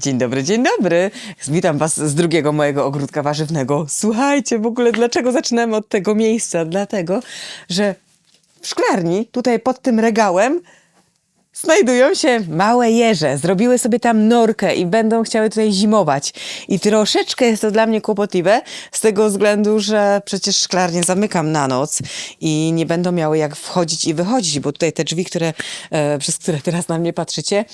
Dzień dobry, dzień dobry. Witam Was z drugiego mojego ogródka warzywnego. Słuchajcie, w ogóle dlaczego zaczynamy od tego miejsca? Dlatego, że w szklarni, tutaj pod tym regałem, znajdują się małe jeże. Zrobiły sobie tam norkę i będą chciały tutaj zimować. I troszeczkę jest to dla mnie kłopotliwe, z tego względu, że przecież szklarnię zamykam na noc i nie będą miały jak wchodzić i wychodzić, bo tutaj te drzwi, które, e, przez które teraz na mnie patrzycie,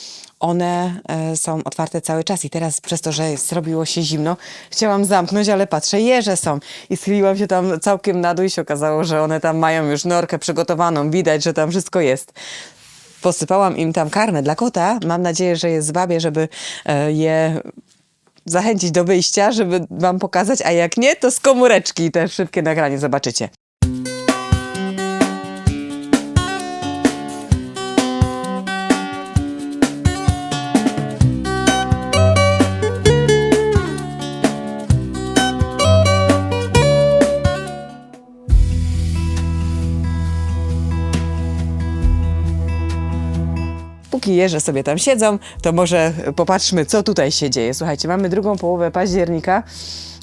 one e, są otwarte cały czas i teraz przez to, że zrobiło się zimno, chciałam zamknąć, ale patrzę, jeże są i schyliłam się tam całkiem na dół i się okazało, że one tam mają już norkę przygotowaną, widać, że tam wszystko jest. Posypałam im tam karmę dla kota, mam nadzieję, że je zwabię, żeby e, je zachęcić do wyjścia, żeby wam pokazać, a jak nie, to z komóreczki te szybkie nagranie zobaczycie. Póki jeże sobie tam siedzą, to może popatrzmy, co tutaj się dzieje. Słuchajcie, mamy drugą połowę października.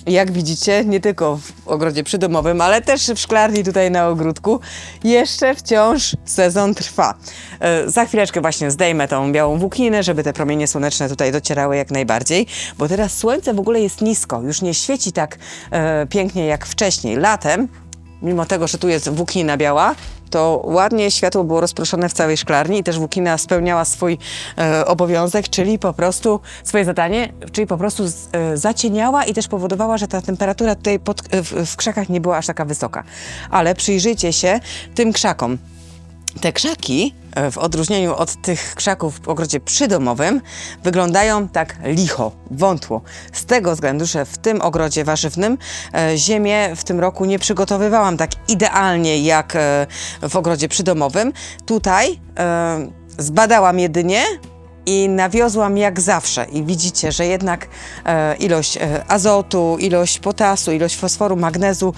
Jak widzicie, nie tylko w ogrodzie przydomowym, ale też w szklarni tutaj na ogródku, jeszcze wciąż sezon trwa. E, za chwileczkę właśnie zdejmę tą białą włókninę, żeby te promienie słoneczne tutaj docierały jak najbardziej, bo teraz słońce w ogóle jest nisko, już nie świeci tak e, pięknie jak wcześniej. Latem mimo tego, że tu jest włóknina biała, to ładnie światło było rozproszone w całej szklarni i też włóknina spełniała swój e, obowiązek, czyli po prostu swoje zadanie, czyli po prostu z, e, zacieniała i też powodowała, że ta temperatura tutaj pod, e, w, w krzakach nie była aż taka wysoka. Ale przyjrzyjcie się tym krzakom. Te krzaki, e, w odróżnieniu od tych krzaków w ogrodzie przydomowym, wyglądają tak licho, wątło. Z tego względu, że w tym ogrodzie warzywnym e, ziemię w tym roku nie przygotowywałam tak idealnie jak e, w ogrodzie przydomowym. Tutaj zbadałam jedynie i nawiozłam jak zawsze. I widzicie, że jednak ilość azotu, ilość potasu, ilość fosforu, magnezu,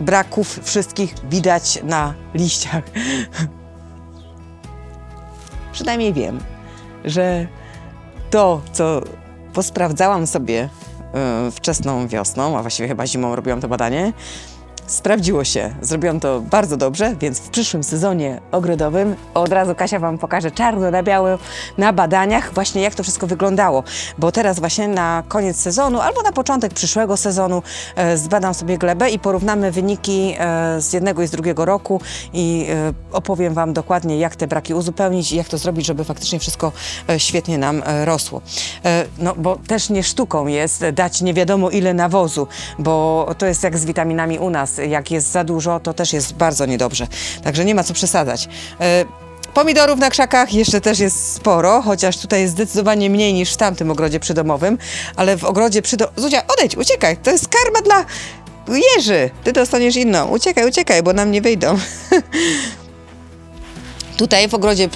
braków wszystkich widać na liściach. Przynajmniej wiem, że to, co posprawdzałam sobie e, wczesną wiosną, a właściwie chyba zimą robiłam to badanie, sprawdziło się. Zrobiłam to bardzo dobrze, więc w przyszłym sezonie ogrodowym od razu Kasia Wam pokaże czarno na biało na badaniach właśnie jak to wszystko wyglądało. Bo teraz właśnie na koniec sezonu albo na początek przyszłego sezonu e, zbadam sobie glebę i porównamy wyniki e, z jednego i z drugiego roku i e, opowiem Wam dokładnie jak te braki uzupełnić i jak to zrobić, żeby faktycznie wszystko e, świetnie nam e, rosło. E, no bo też nie sztuką jest dać nie wiadomo ile nawozu, bo to jest jak z witaminami u nas. Jak jest za dużo, to też jest bardzo niedobrze. Także nie ma co przesadzać. E, Pomidorów na krzakach jeszcze też jest sporo, chociaż tutaj jest zdecydowanie mniej niż w tamtym ogrodzie przydomowym, ale w ogrodzie przydomowym... Zuzia, odejdź, uciekaj, to jest karma dla jeży. Ty dostaniesz inną. Uciekaj, uciekaj, bo nam nie wyjdą. Tutaj w ogrodzie y,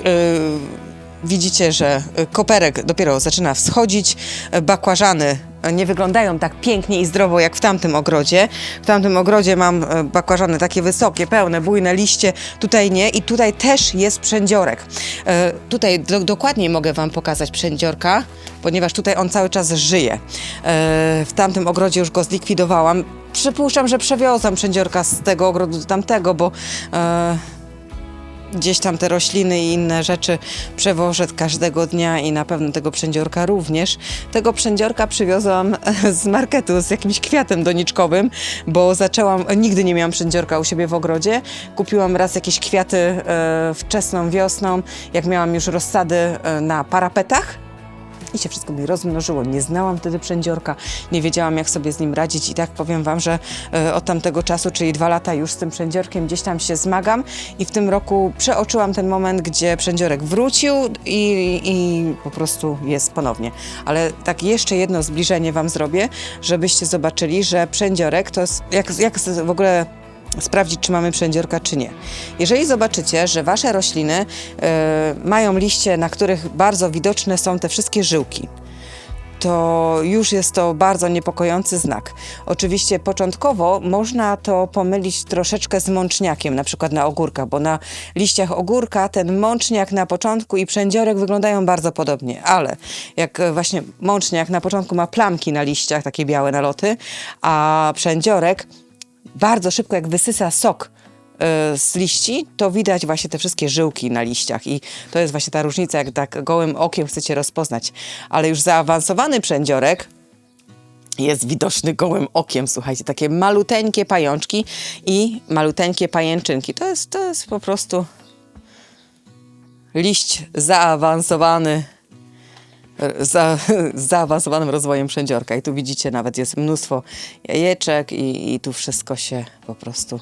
widzicie, że koperek dopiero zaczyna wschodzić. y, Bakłażany nie wyglądają tak pięknie i zdrowo jak w tamtym ogrodzie. W tamtym ogrodzie mam y, bakłażany takie wysokie, pełne, bujne liście. Tutaj nie i tutaj też jest przędziorek. Y, Tutaj do, dokładniej mogę Wam pokazać przędziorka, ponieważ tutaj on cały czas żyje. Y, W tamtym ogrodzie już go zlikwidowałam. Przypuszczam, że przewiozłam przędziorka z tego ogrodu do tamtego, bo e, gdzieś tam te rośliny i inne rzeczy przewożę każdego dnia i na pewno tego przędziorka również. Tego przędziorka przywiozłam z marketu z jakimś kwiatem doniczkowym, bo zaczęłam, nigdy nie miałam przędziorka u siebie w ogrodzie. Kupiłam raz jakieś kwiaty e, wczesną wiosną, jak miałam już rozsady e, na parapetach. I się wszystko mi rozmnożyło. Nie znałam wtedy przędziorka, nie wiedziałam jak sobie z nim radzić i tak powiem Wam, że e, od tamtego czasu, czyli dwa lata już z tym przędziorkiem gdzieś tam się zmagam i w tym roku przeoczyłam ten moment, gdzie przędziorek wrócił i, i po prostu jest ponownie. Ale tak jeszcze jedno zbliżenie Wam zrobię, żebyście zobaczyli, że przędziorek to jest, jak, jak w ogóle sprawdzić, czy mamy przędziorka, czy nie. Jeżeli zobaczycie, że wasze rośliny e, mają liście, na których bardzo widoczne są te wszystkie żyłki, to już jest to bardzo niepokojący znak. Oczywiście początkowo można to pomylić troszeczkę z mączniakiem, na przykład na ogórkach, bo na liściach ogórka ten mączniak na początku i przędziorek wyglądają bardzo podobnie, ale jak e, właśnie mączniak na początku ma plamki na liściach, takie białe naloty, a przędziorek bardzo szybko jak wysysa sok e, z liści, to widać właśnie te wszystkie żyłki na liściach i to jest właśnie ta różnica, jak tak gołym okiem chcecie rozpoznać. Ale już zaawansowany przędziorek jest widoczny gołym okiem, słuchajcie, takie maluteńkie pajączki i maluteńkie pajęczynki. To jest, to jest po prostu liść zaawansowany za, z zaawansowanym rozwojem przędziorka. I tu widzicie, nawet jest mnóstwo jajeczek i, i tu wszystko się po prostu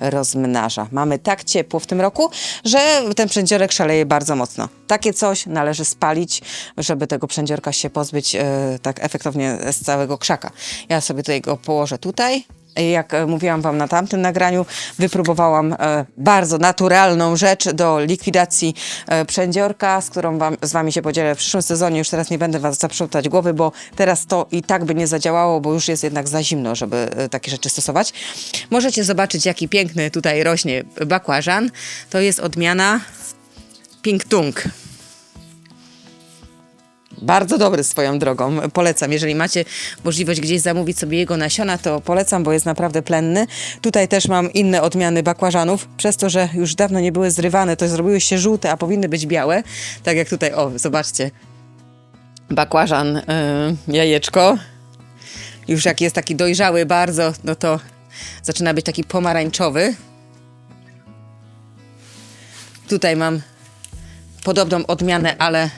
rozmnaża. Mamy tak ciepło w tym roku, że ten przędziorek szaleje bardzo mocno. Takie coś należy spalić, żeby tego przędziorka się pozbyć e, tak efektownie z całego krzaka. Ja sobie tutaj go położę tutaj. Jak e, mówiłam Wam na tamtym nagraniu, wypróbowałam e, bardzo naturalną rzecz do likwidacji e, przędziorka, z którą wam, z Wami się podzielę w przyszłym sezonie. Już teraz nie będę Was zaprzątać głowy, bo teraz to i tak by nie zadziałało, bo już jest jednak za zimno, żeby takie rzeczy stosować. Możecie zobaczyć, jaki piękny tutaj rośnie bakłażan. To jest odmiana Pink Tung. Bardzo dobry swoją drogą. Polecam. Jeżeli macie możliwość gdzieś zamówić sobie jego nasiona, to polecam, bo jest naprawdę plenny. Tutaj też mam inne odmiany bakłażanów. Przez to, że już dawno nie były zrywane, to zrobiły się żółte, a powinny być białe. Tak jak tutaj, o, zobaczcie. Bakłażan, yy, jajeczko. Już jak jest taki dojrzały bardzo, no to zaczyna być taki pomarańczowy. Tutaj mam podobną odmianę, ale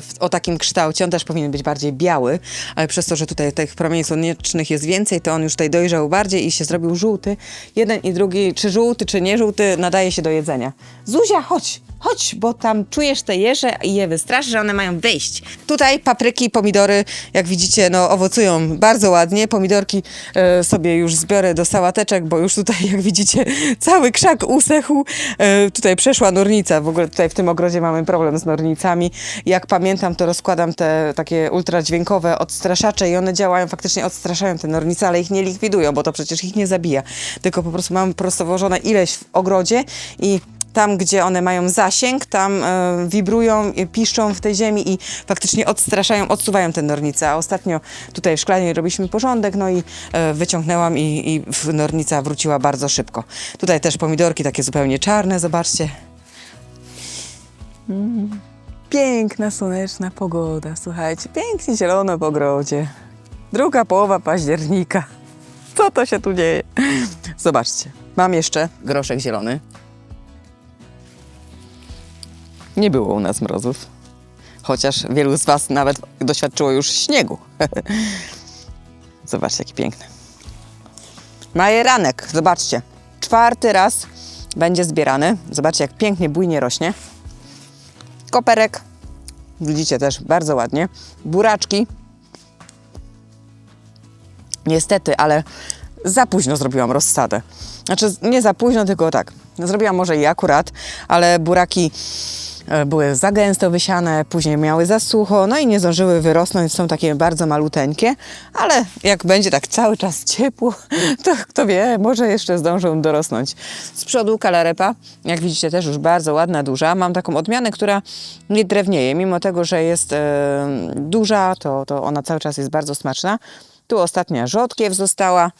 w, o takim kształcie. On też powinien być bardziej biały, ale przez to, że tutaj tych promieni słonecznych jest więcej, to on już tutaj dojrzał bardziej i się zrobił żółty. Jeden i drugi, czy żółty, czy nie żółty, nadaje się do jedzenia. Zuzia, chodź! Chodź, bo tam czujesz te jeże i je wystraszy, że one mają wyjść. Tutaj papryki, pomidory, jak widzicie, no owocują bardzo ładnie. Pomidorki e, sobie już zbiorę do sałateczek, bo już tutaj, jak widzicie, cały krzak usechł. E, tutaj przeszła nornica. W ogóle tutaj w tym ogrodzie mamy problem z nornicami. Jak pamiętam, to rozkładam te takie ultradźwiękowe odstraszacze i one działają, faktycznie odstraszają te nornice, ale ich nie likwidują, bo to przecież ich nie zabija. Tylko po prostu mam prostowożone ileś w ogrodzie i tam, gdzie one mają zasięg, tam e, wibrują, i piszczą w tej ziemi i faktycznie odstraszają, odsuwają te nornice. A ostatnio tutaj w szklanie robiliśmy porządek, no i e, wyciągnęłam i, i nornica wróciła bardzo szybko. Tutaj też pomidorki takie zupełnie czarne, zobaczcie. Mm. Piękna, słoneczna pogoda, słuchajcie, pięknie zielono w ogrodzie. Druga połowa października. Co to się tu dzieje? Zobaczcie, mam jeszcze groszek zielony. Nie było u nas mrozów. Chociaż wielu z Was nawet doświadczyło już śniegu. Zobaczcie, jaki piękny. Majeranek, zobaczcie. Czwarty raz będzie zbierany. Zobaczcie, jak pięknie, bujnie rośnie. Koperek. Widzicie też bardzo ładnie. Buraczki. Niestety, ale za późno zrobiłam rozsadę. Znaczy, nie za późno, tylko tak. Zrobiłam może i akurat, ale buraki były za gęsto wysiane, później miały za sucho, no i nie zdążyły wyrosnąć, są takie bardzo maluteńkie, ale jak będzie tak cały czas ciepło, to kto wie, może jeszcze zdążą dorosnąć. Z przodu kalarepa, jak widzicie też już bardzo ładna, duża. Mam taką odmianę, która nie drewnieje, mimo tego, że jest e, duża, to, to ona cały czas jest bardzo smaczna. Tu ostatnia rzodkiew została.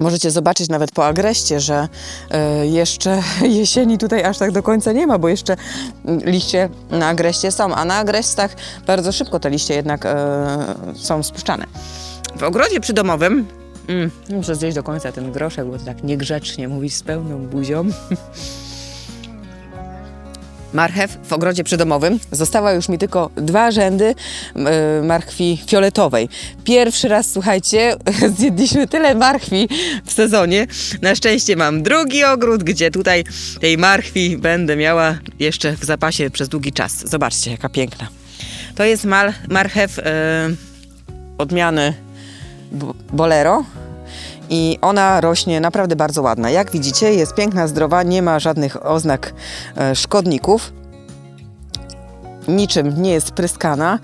Możecie zobaczyć nawet po agreście, że e, jeszcze jesieni tutaj aż tak do końca nie ma, bo jeszcze mm, liście na agreście są, a na agrestach bardzo szybko te liście jednak e, są spuszczane. W ogrodzie przydomowym, mm, muszę zjeść do końca ten groszek, bo to tak niegrzecznie mówić z pełną buzią. marchew w ogrodzie przydomowym. Została już mi tylko dwa rzędy e, marchwi fioletowej. Pierwszy raz, słuchajcie, zjedliśmy tyle marchwi w sezonie. Na szczęście mam drugi ogród, gdzie tutaj tej marchwi będę miała jeszcze w zapasie przez długi czas. Zobaczcie, jaka piękna. To jest mal, marchew e, odmiany Bo- Bolero. I ona rośnie naprawdę bardzo ładna. Jak widzicie, jest piękna, zdrowa, nie ma żadnych oznak e, szkodników. niczym nie jest pryskana,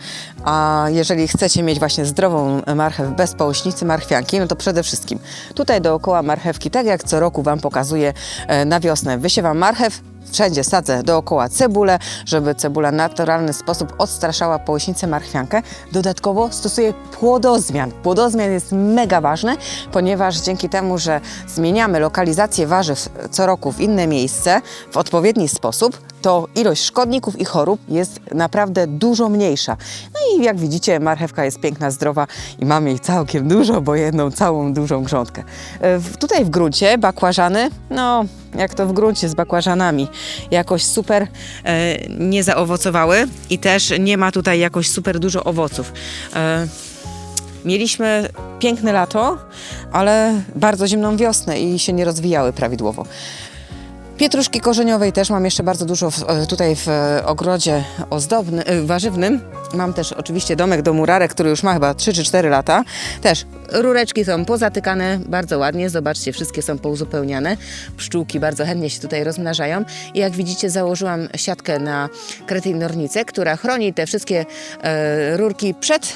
a jeżeli chcecie mieć właśnie zdrową marchew bez połyśnicy marchwianki, no to przede wszystkim tutaj dookoła marchewki, tak jak co roku Wam pokazuję e, na wiosnę, wysiewam marchew, Wszędzie sadzę dookoła cebulę, żeby cebula w naturalny sposób odstraszała połyśnicę marchwiankę. Dodatkowo stosuję płodozmian. Płodozmian jest mega ważny, ponieważ dzięki temu, że zmieniamy lokalizację warzyw co roku w inne miejsce w odpowiedni sposób, to ilość szkodników i chorób jest naprawdę dużo mniejsza. No i jak widzicie, marchewka jest piękna, zdrowa i mam jej całkiem dużo, bo jedną całą dużą grządkę. E, Tutaj w gruncie bakłażany, no jak to w gruncie z bakłażanami, jakoś super e, nie zaowocowały i też nie ma tutaj jakoś super dużo owoców. E, Mieliśmy piękne lato, ale bardzo zimną wiosnę i się nie rozwijały prawidłowo. Pietruszki korzeniowej też mam jeszcze bardzo dużo w, e, tutaj w e, ogrodzie ozdobny, e, warzywnym. Mam też oczywiście domek do murarek, który już ma chyba 3 czy 4 lata. Też rureczki są pozatykane bardzo ładnie. Zobaczcie, wszystkie są pouzupełniane. Pszczółki bardzo chętnie się tutaj rozmnażają. I jak widzicie, założyłam siatkę na krytej nornicę, która chroni te wszystkie e, rurki przed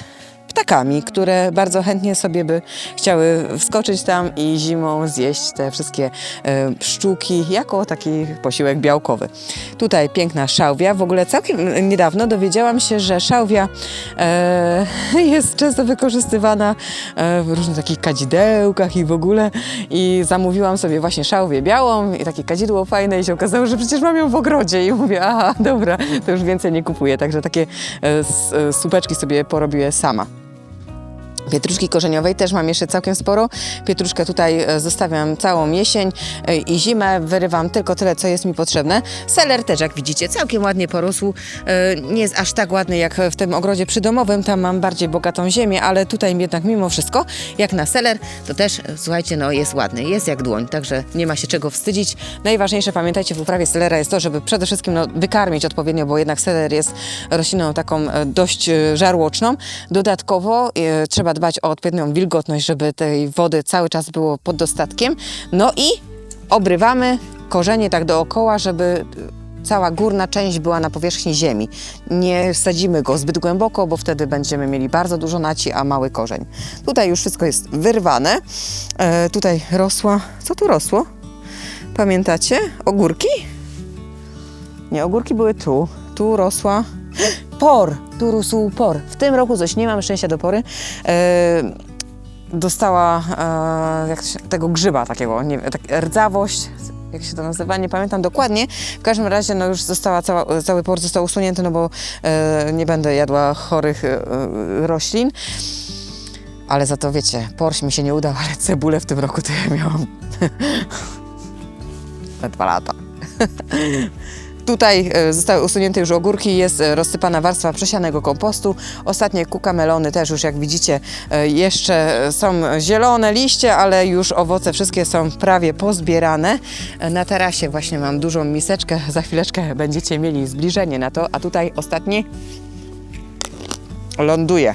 ptakami, które bardzo chętnie sobie by chciały wskoczyć tam i zimą zjeść te wszystkie e, pszczółki jako taki posiłek białkowy. Tutaj piękna szałwia. W ogóle całkiem niedawno dowiedziałam się, że szałwia e, jest często wykorzystywana e, w różnych takich kadzidełkach i w ogóle i zamówiłam sobie właśnie szałwię białą i takie kadzidło fajne i się okazało, że przecież mam ją w ogrodzie i mówię, aha, dobra, to już więcej nie kupuję, także takie supeczki sobie porobię sama. Pietruszki korzeniowej też mam jeszcze całkiem sporo. Pietruszkę tutaj e, zostawiam całą jesień e, i zimę. Wyrywam tylko tyle, co jest mi potrzebne. Seler też, jak widzicie, całkiem ładnie porósł. E, Nie jest aż tak ładny jak w tym ogrodzie przydomowym. Tam mam bardziej bogatą ziemię, ale tutaj jednak mimo wszystko, jak na seler, to też, słuchajcie, no jest ładny. Jest jak dłoń, także nie ma się czego wstydzić. Najważniejsze, pamiętajcie, w uprawie selera jest to, żeby przede wszystkim no, wykarmić odpowiednio, bo jednak seler jest rośliną taką dość żarłoczną. Dodatkowo e, dbać o odpowiednią wilgotność, żeby tej wody cały czas było pod dostatkiem. No i obrywamy korzenie tak dookoła, żeby cała górna część była na powierzchni ziemi. Nie sadzimy go zbyt głęboko, bo wtedy będziemy mieli bardzo dużo naci, a mały korzeń. Tutaj już wszystko jest wyrwane. E, tutaj rosła... Co tu rosło? Pamiętacie? Ogórki? Nie, ogórki były tu. Tu rosła por. Tu rósł por. W tym roku coś nie mam szczęścia do pory. E, dostała e, się, tego grzyba takiego, nie tak, rdzawość, jak się to nazywa, nie pamiętam dokładnie. W każdym razie no już została cała, cały por został usunięty, no bo e, nie będę jadła chorych roślin. Ale za to wiecie, porś mi się nie udał, ale cebulę w tym roku to ja miałam na dwa lata. Tutaj e, zostały usunięte już ogórki, jest e, rozsypana warstwa przesianego kompostu. Ostatnie kukamelony też już jak widzicie e, jeszcze są zielone liście, ale już owoce wszystkie są prawie pozbierane. Na tarasie właśnie mam dużą miseczkę, za chwileczkę będziecie mieli zbliżenie na to, a tutaj ostatni ląduje.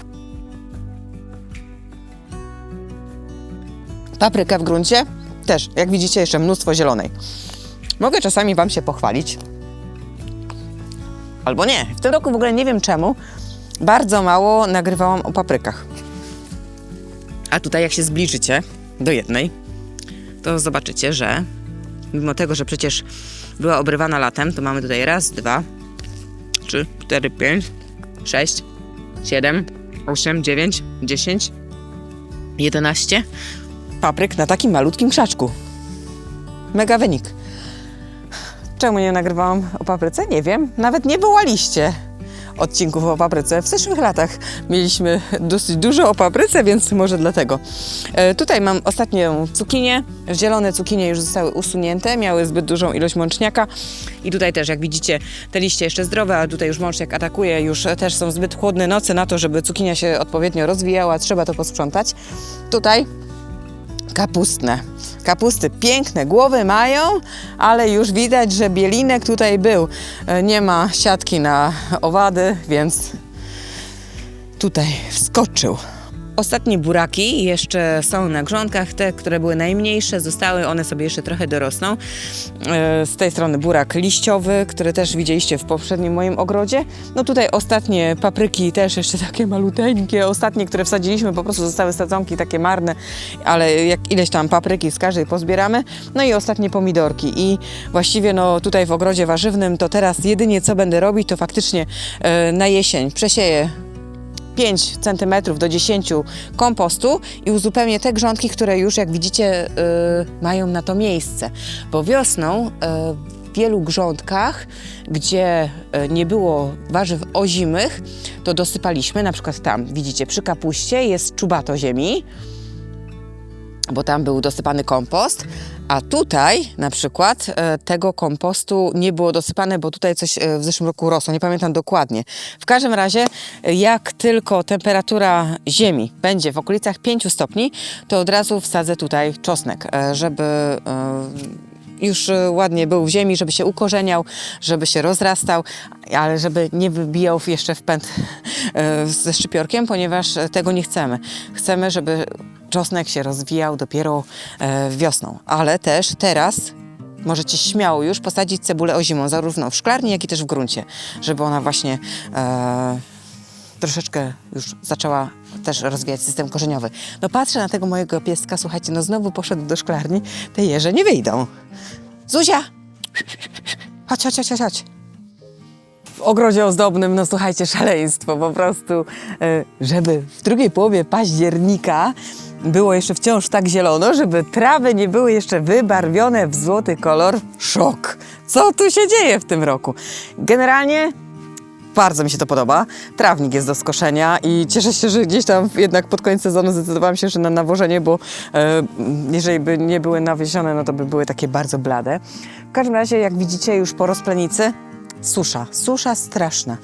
Papryka w gruncie też, jak widzicie, jeszcze mnóstwo zielonej. Mogę czasami Wam się pochwalić, albo nie. W tym roku w ogóle nie wiem czemu, bardzo mało nagrywałam o paprykach. A tutaj jak się zbliżycie do jednej, to zobaczycie, że mimo tego, że przecież była obrywana latem, to mamy tutaj raz, dwa, trzy, cztery, pięć, sześć, siedem, osiem, dziewięć, dziesięć, jedenaście papryk na takim malutkim krzaczku. Mega wynik. Czemu nie nagrywałam o papryce? Nie wiem. Nawet nie wołaliście odcinków o papryce. W zeszłych latach mieliśmy dosyć dużo o papryce, więc może dlatego. E, tutaj mam ostatnią cukinię. Zielone cukinie już zostały usunięte, miały zbyt dużą ilość mączniaka. I tutaj też, jak widzicie, te liście jeszcze zdrowe, a tutaj już mączniak atakuje. Już też są zbyt chłodne noce na to, żeby cukinia się odpowiednio rozwijała. Trzeba to posprzątać. Tutaj kapustne. Kapusty piękne głowy mają, ale już widać, że bielinek tutaj był. E, Nie ma siatki na owady, więc tutaj wskoczył Ostatnie buraki jeszcze są na grządkach, te, które były najmniejsze, zostały, one sobie jeszcze trochę dorosną. E, Z tej strony burak liściowy, który też widzieliście w poprzednim moim ogrodzie. No tutaj ostatnie papryki też jeszcze takie maluteńkie, ostatnie, które wsadziliśmy, po prostu zostały sadzonki takie marne, ale jak ileś tam papryki z każdej pozbieramy. No i ostatnie pomidorki i właściwie no tutaj w ogrodzie warzywnym to teraz jedynie co będę robić to faktycznie e, na jesień przesieję 5 cm do 10 kompostu i uzupełnię te grządki, które już jak widzicie y, mają na to miejsce. Bo wiosną y, w wielu grządkach, gdzie y, nie było warzyw ozimych, to dosypaliśmy, na przykład tam widzicie przy kapuście jest czubato ziemi, bo tam był dosypany kompost, a tutaj na przykład e, tego kompostu nie było dosypane, bo tutaj coś e, w zeszłym roku rosło, nie pamiętam dokładnie. W każdym razie, jak tylko temperatura ziemi będzie w okolicach 5 stopni, to od razu wsadzę tutaj czosnek, e, żeby już ładnie był w ziemi, żeby się ukorzeniał, żeby się rozrastał, ale żeby nie wybijał jeszcze w pęd ze szczypiorkiem, ponieważ tego nie chcemy. Chcemy, żeby czosnek się rozwijał dopiero e, wiosną, ale też teraz możecie śmiało już posadzić cebulę ozimą, zarówno w szklarni, jak i też w gruncie, żeby ona właśnie e, troszeczkę już zaczęła też rozwijać system korzeniowy. No patrzę na tego mojego pieska, słuchajcie, no znowu poszedł do szklarni, te jeże nie wyjdą. Zuzia! Chodź, chodź, chodź, chodź. W ogrodzie ozdobnym, no słuchajcie, szaleństwo po prostu, e, żeby w drugiej połowie października było jeszcze wciąż tak zielono, żeby trawy nie były jeszcze wybarwione w złoty kolor. Szok! Co tu się dzieje w tym roku? Generalnie bardzo mi się to podoba. Trawnik jest do skoszenia i cieszę się, że gdzieś tam jednak pod koniec sezonu zdecydowałam się, że na nawożenie, bo e, jeżeli by nie były nawiezione, no to by były takie bardzo blade. W każdym razie, jak widzicie już po rozplenicy, susza, susza straszna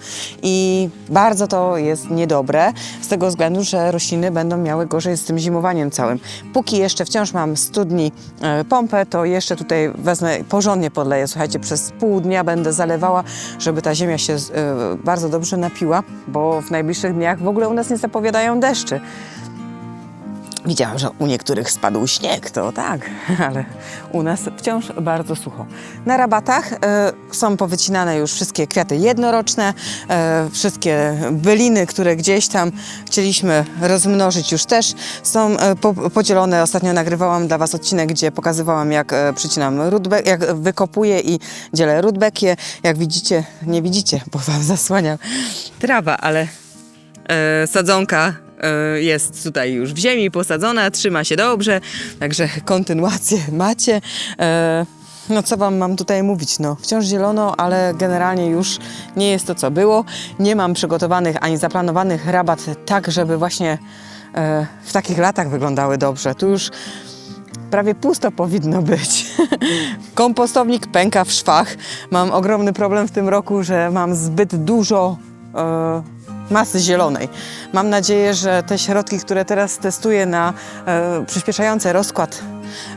i bardzo to jest niedobre z tego względu, że rośliny będą miały gorzej z tym zimowaniem całym. Póki jeszcze wciąż mam studni e, pompę, to jeszcze tutaj wezmę, porządnie podleję, słuchajcie, przez pół dnia będę zalewała, żeby ta ziemia się e, bardzo dobrze napiła, bo w najbliższych dniach w ogóle u nas nie zapowiadają deszczy. Widziałam, że u niektórych spadł śnieg, to tak, ale u nas wciąż bardzo sucho. Na rabatach e, są powycinane już wszystkie kwiaty jednoroczne, e, wszystkie byliny, które gdzieś tam chcieliśmy rozmnożyć już też są e, po, podzielone. Ostatnio nagrywałam dla Was odcinek, gdzie pokazywałam jak e, przycinam rudbek, jak wykopuję i dzielę rudbekie. Jak widzicie, nie widzicie, bo Wam zasłaniam trawa, ale sadzonka jest tutaj już w ziemi posadzona, trzyma się dobrze, także kontynuację macie. E, no co wam mam tutaj mówić, no wciąż zielono, ale generalnie już nie jest to co było. Nie mam przygotowanych ani zaplanowanych rabat tak, żeby właśnie e, w takich latach wyglądały dobrze. Tu już prawie pusto powinno być. Kompostownik pęka w szwach. Mam ogromny problem w tym roku, że mam zbyt dużo e, masy zielonej. Mam nadzieję, że te środki, które teraz testuję na e, przyspieszające rozkład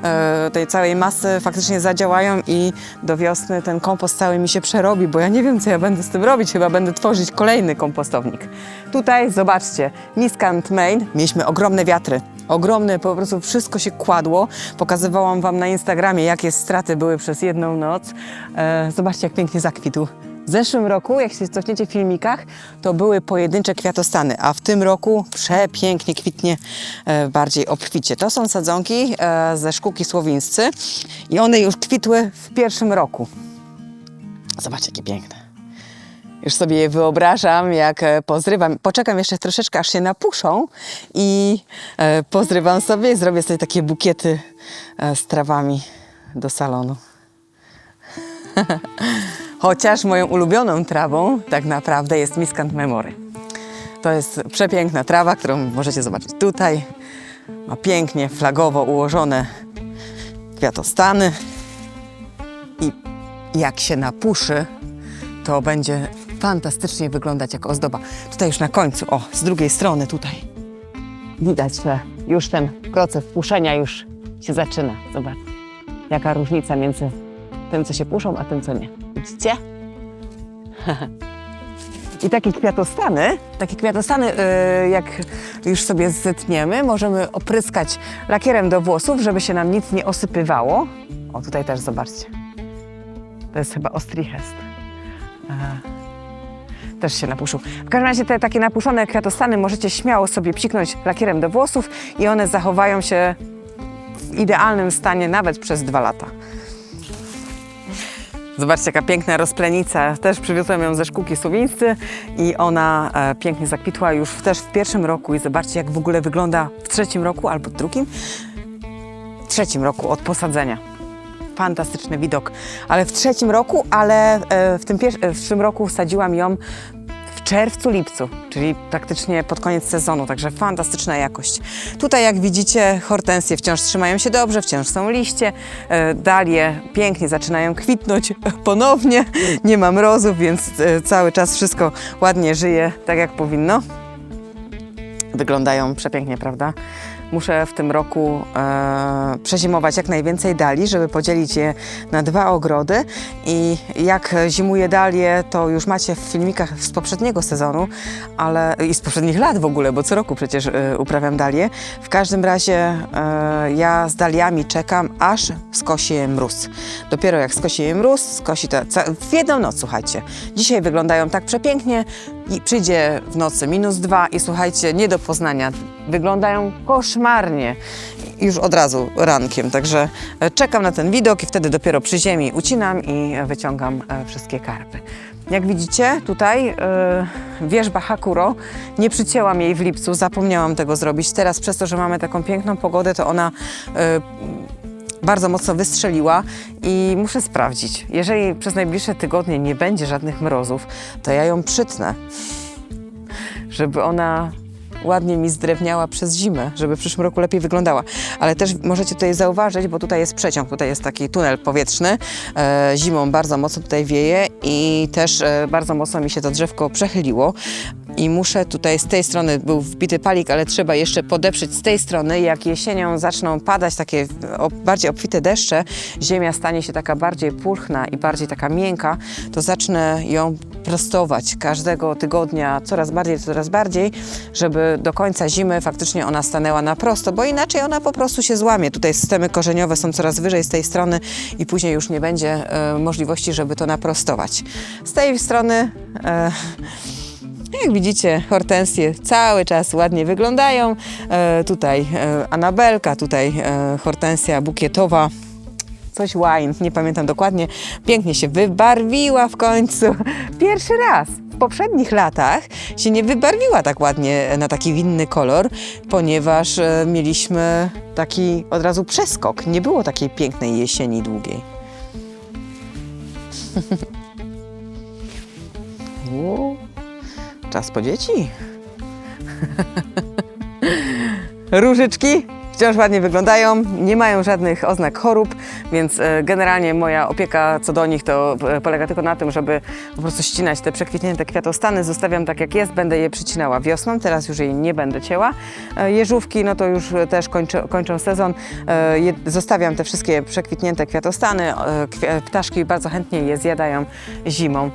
e, tej całej masy faktycznie zadziałają i do wiosny ten kompost cały mi się przerobi, bo ja nie wiem, co ja będę z tym robić. Chyba będę tworzyć kolejny kompostownik. Tutaj, zobaczcie, Niskant Main, mieliśmy ogromne wiatry. Ogromne, po prostu wszystko się kładło. Pokazywałam Wam na Instagramie, jakie straty były przez jedną noc. E, zobaczcie, jak pięknie zakwitł. W zeszłym roku, jak się cofniecie w filmikach, to były pojedyncze kwiatostany, a w tym roku przepięknie kwitnie e, bardziej obficie. To są sadzonki e, ze szkółki słowińscy i one już kwitły w pierwszym roku. Zobaczcie, jakie piękne. Już sobie je wyobrażam, jak e, pozrywam. Poczekam jeszcze troszeczkę, aż się napuszą i pozrywam sobie i zrobię sobie takie bukiety z trawami do salonu. Chociaż moją ulubioną trawą tak naprawdę jest Miskant Memory. To jest przepiękna trawa, którą możecie zobaczyć tutaj. Ma pięknie, flagowo ułożone kwiatostany. I jak się napuszy, to będzie fantastycznie wyglądać jako ozdoba. Tutaj już na końcu, o, z drugiej strony tutaj. Widać, że już ten proces puszenia już się zaczyna. Zobaczcie, jaka różnica między tym, co się puszą, a tym, co nie. Widzicie? I takie kwiatostany, takie kwiatostany, y, jak już sobie zetniemy, możemy opryskać lakierem do włosów, żeby się nam nic nie osypywało. O, tutaj też zobaczcie. To jest chyba Ostrichest. Też się napuszył. W każdym razie te takie napuszone kwiatostany możecie śmiało sobie psiknąć lakierem do włosów i one zachowają się w idealnym stanie nawet przez dwa lata. Zobaczcie, jaka piękna rozplenica. Też przywiozłem ją ze szkółki Słowińscy i ona e, pięknie zakwitła już też w pierwszym roku. I zobaczcie, jak w ogóle wygląda w trzecim roku albo drugim. Trzecim roku od posadzenia. Fantastyczny widok. Ale w trzecim roku, ale e, w tym, w tym roku sadziłam ją w czerwcu, lipcu, czyli praktycznie pod koniec sezonu, także fantastyczna jakość. Tutaj jak widzicie hortensje wciąż trzymają się dobrze, wciąż są liście, e, dalie pięknie zaczynają kwitnąć ponownie, nie ma mrozów, więc e, cały czas wszystko ładnie żyje tak jak powinno. Wyglądają przepięknie, prawda? Muszę w tym roku e, przezimować jak najwięcej dali, żeby podzielić je na dwa ogrody. I jak zimuje dalie, to już macie w filmikach z poprzedniego sezonu, ale i z poprzednich lat w ogóle, bo co roku przecież e, uprawiam dalie. W każdym razie e, ja z daliami czekam, aż skosi je mróz. Dopiero jak skosi je mróz, skosi to w jedną noc, słuchajcie. Dzisiaj wyglądają tak przepięknie i przyjdzie w nocy minus dwa i słuchajcie, nie do poznania. Wyglądają koszmarnie już od razu rankiem, także e, czekam na ten widok i wtedy dopiero przy ziemi ucinam i e, wyciągam e, wszystkie karpy. Jak widzicie, tutaj e, wierzba Hakuro, nie przycięłam jej w lipcu, zapomniałam tego zrobić. Teraz przez to, że mamy taką piękną pogodę, to ona bardzo mocno wystrzeliła i muszę sprawdzić. Jeżeli przez najbliższe tygodnie nie będzie żadnych mrozów, to ja ją przytnę, żeby ona ładnie mi zdrewniała przez zimę, żeby w przyszłym roku lepiej wyglądała. Ale też możecie tutaj zauważyć, bo tutaj jest przeciąg, tutaj jest taki tunel powietrzny. E, zimą bardzo mocno tutaj wieje i też e, bardzo mocno mi się to drzewko przechyliło. I muszę tutaj z tej strony był wbity palik, ale trzeba jeszcze podeprzeć z tej strony. Jak jesienią zaczną padać takie bardziej obfite deszcze, ziemia stanie się taka bardziej pulchna i bardziej taka miękka, to zacznę ją prostować każdego tygodnia coraz bardziej, coraz bardziej, żeby do końca zimy faktycznie ona stanęła na prosto, bo inaczej ona po prostu się złamie. Tutaj systemy korzeniowe są coraz wyżej z tej strony i później już nie będzie e, możliwości, żeby to naprostować. Z tej strony e, jak widzicie, hortensje cały czas ładnie wyglądają. E, tutaj Anabelka, tutaj hortensja bukietowa. Coś wine, nie pamiętam dokładnie. Pięknie się wybarwiła w końcu. Pierwszy raz. W poprzednich latach się nie wybarwiła tak ładnie na taki winny kolor, ponieważ e, mieliśmy taki od razu przeskok. Nie było takiej pięknej jesieni długiej. Czas po dzieci. Różyczki wciąż ładnie wyglądają, nie mają żadnych oznak chorób, więc e, generalnie moja opieka co do nich to e, polega tylko na tym, żeby po prostu ścinać te przekwitnięte kwiatostany. Zostawiam tak jak jest, będę je przycinała wiosną, teraz już jej nie będę cięła. E, Jeżówki, no to już też kończę, kończą sezon. Zostawiam te wszystkie przekwitnięte kwiatostany. kwi- Ptaszki bardzo chętnie je zjadają zimą.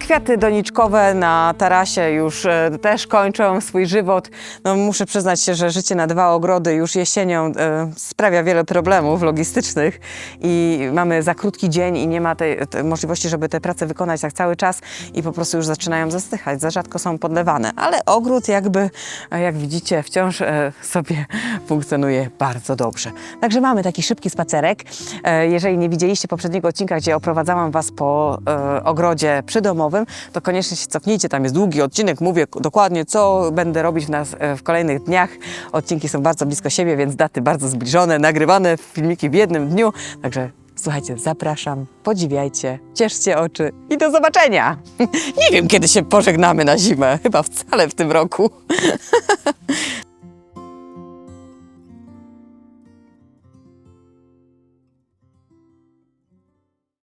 Kwiaty doniczkowe na tarasie już też kończą swój żywot. No, muszę przyznać się, że życie na dwa ogrody już jesienią sprawia wiele problemów logistycznych i mamy za krótki dzień i nie ma tej, tej możliwości, żeby te prace wykonać tak cały czas i po prostu już zaczynają zastychać. Za rzadko są podlewane, ale ogród jakby, jak widzicie, wciąż e, sobie funkcjonuje bardzo dobrze. Także mamy taki szybki spacerek. E, Jeżeli nie widzieliście poprzedniego odcinka, gdzie oprowadzałam Was po e, ogrodzie przydomowym, to koniecznie się cofnijcie. Tam jest długi odcinek, mówię dokładnie, co będę robić w, nas, w kolejnych dniach. Odcinki są bardzo blisko siebie, więc daty bardzo zbliżone, nagrywane filmiki w jednym dniu. Także słuchajcie, zapraszam, podziwiajcie, cieszcie oczy i do zobaczenia. nie wiem, kiedy się pożegnamy na zimę. Chyba wcale w tym roku.